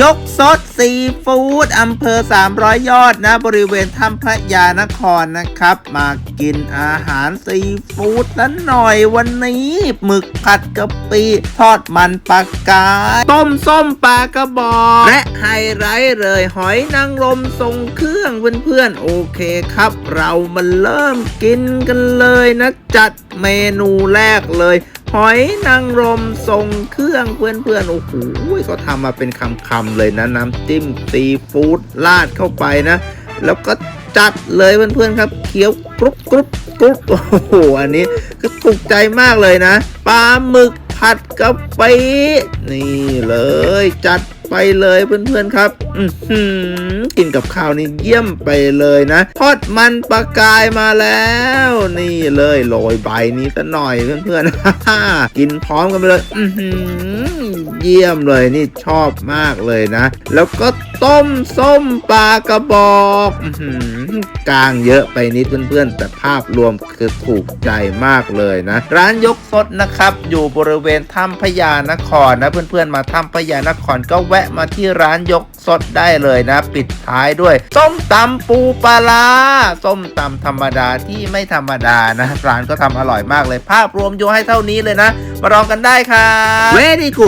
ยกสดซีฟู้ดอำเภอ 300 ยอดนะ บริเวณถ้ำพระยานครนะครับ มากินอาหารซีฟู้ดละหน่อยวันนี้หมึกผัดกะปิทอดมันปลากาย ต้มส้มปลากระบอก และไฮไลท์เลยหอยนางรมทรงเครื่องเพื่อนๆ โอเคครับ เรามาเริ่มกินกันเลยนะ จัดเมนูแรกเลย หอยนางรมทรงเครื่องเพื่อนๆโอ้โหเขาทำมาเป็นคำๆเลยนะน้ำจิ้มซีฟู้ดราดเข้าไปนะ แล้วก็จัดเลยเพื่อนๆครับเคี้ยวกรุบกรุบกรุบโอ้โหอันนี้ก็ถูกใจมากเลยนะปลาหมึกผัดกะปินี่เลยจัด ไปเลยเพื่อนๆครับอือกินกับข้าวนี่เยี่ยมไปเลยนะทอดมันปลากายมาแล้ว นี่เลยโรยใบนี้ซะหน่อยเพื่อนๆกินพร้อมกันไปเลย อือ เยี่ยมเลยนี่ชอบมากเลยนะ แล้วก็ต้มส้มปลากระบอกอกลางเยอะไปนิดเพื่อนๆ แต่ภาพรวมคือถูกใจมากเลยนะ ร้านยกสดนะครับ อยู่บริเวณถ้ำพญานครนะ เพื่อนๆมาถ้ำพญานครก็แวะมาที่ร้านยกสดได้เลยนะ ปิดท้ายด้วย ส้มตำปูปลาร้าส้มตำธรรมดาที่ไม่ธรรมดานะ ร้านก็ทำอร่อยมากเลย ภาพรวมโยให้เท่านี้เลยนะ มาลองกันได้ครับ Very good